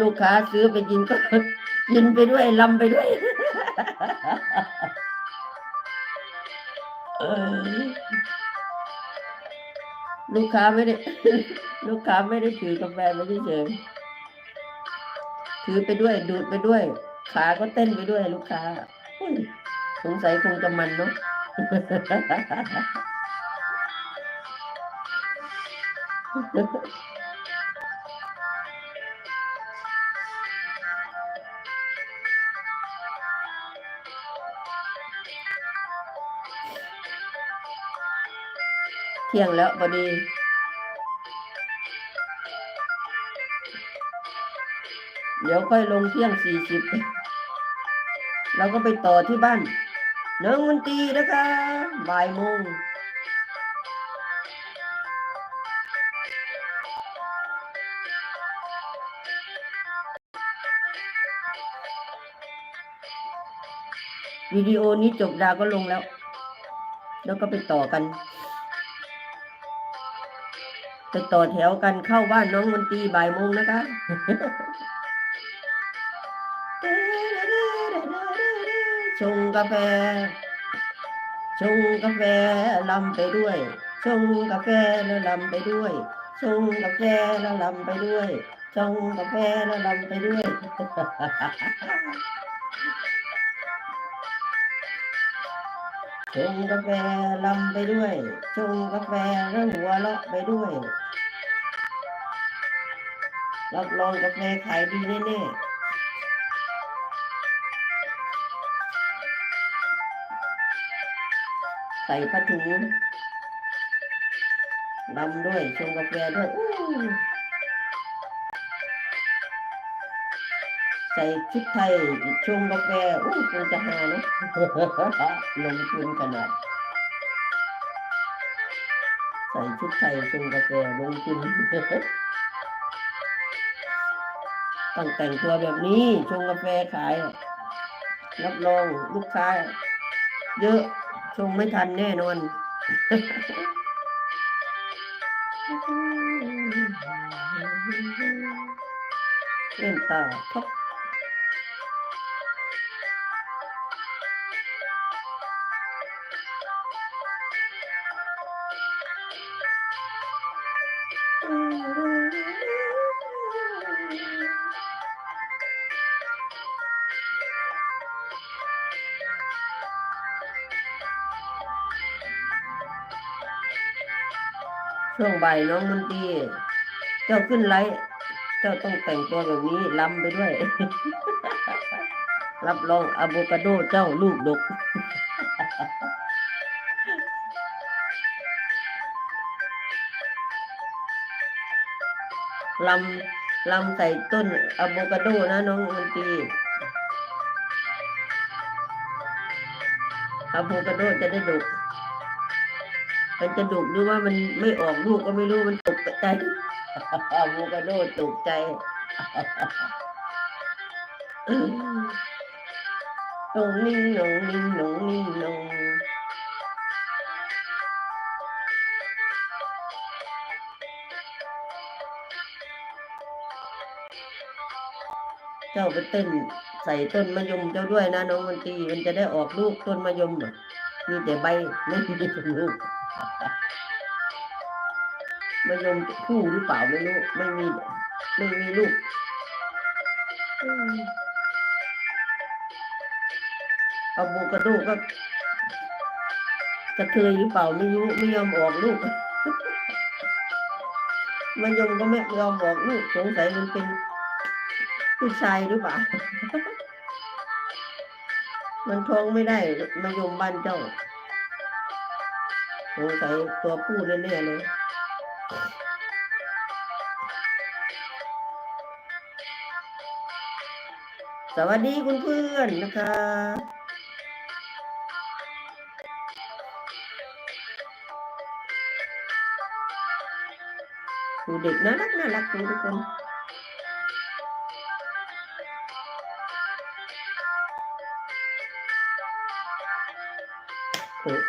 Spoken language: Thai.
ลูกค้าซื้อไปกินก็กินไปด้วยลำไปด้วยเออลูกค้าไม่ได้ ลูกค้าไม่ได้ถือกาแฟไม่ได้เฉยถือไปด้วยดูดไปด้วย ขาก็เต้นไปด้วยลูกค้าสงสัยคงจะมันเนาะ เที่ยงแล้วพอดีเดี๋ยวค่อยลงเที่ยงสี่สิบเราก็ไปต่อที่บ้านน้องมันตรีนะคะบ่ายโมง วิดีโอนี้จบดาก็ลงแล้ว แล้วก็ไปต่อกัน ไปต่อแถวกันเข้าบ้านน้องมนตรีบ่ายโมงนะคะชงกาแฟ ชงกาแฟลำไปด้วย ชงกาแฟแล้วลำไปด้วย ชงกาแฟแล้วลำไปด้วย ชงกาแฟแล้วลำไปด้วย ชงกาแฟลำไปด้วยชงกาแฟแล้วหัวเราะไปด้วย รับรองกาแฟขายดีแน่ๆใส่ผ้าถุงลำด้วยชงกาแฟด้วย ใส่ชุดไทยชงกาแฟอู้คงจะหาเนอะลงทุนขนาด ใส่ชุดไทยชงกาแฟลงทุนต้องแต่งตัวแบบนี้ชงกาแฟขายรับรองลูกค้าเยอะชงไม่ทันแน่นอนเล่นตาท็อป ช่วงบ่ายน้องมนตรีเจ้าขึ้นไลฟ์เจ้าต้องแต่งตัวแบบนี้ลำไปด้วย รับรองอะโวคาโดเจ้าลูกดก ลำลำใส่ต้นอะโวคาโดนะน้องมนตรีอะโวคาโดจะได้ดก มันจะดกหรือว่ามันไม่ออกลูกก็ไม่รู้มันตกใจอะโวคาโดตกใจนงนิ่งนงนิ่งนงนิ่งนง เจ้าไปเต้นใส่ต้นมะยมเจ้าด้วยนะน้องมันตรีมันจะได้ออกลูกต้นมะยมอะมีแต่ใบไม่มีลูกมะยมคู่หรือเปล่าไม่รู้ไม่มีไม่มีลูกเอืมอะโวคาโดก็กระเทยหรือเปล่าไม่รู้ไม่ยอมออกลูกมะยมก็ไม่ยอมออกลูกสงสัยมันเป็น ผู้ชายหรือเปล่า มันท้องไม่ได้มะยมบ้านเจ้าสงสัยตัวผู้แน่ๆเลยสวัสดีคุณเพื่อนนะคะ ดูเด็กน่ารักน่ารักทุกคน it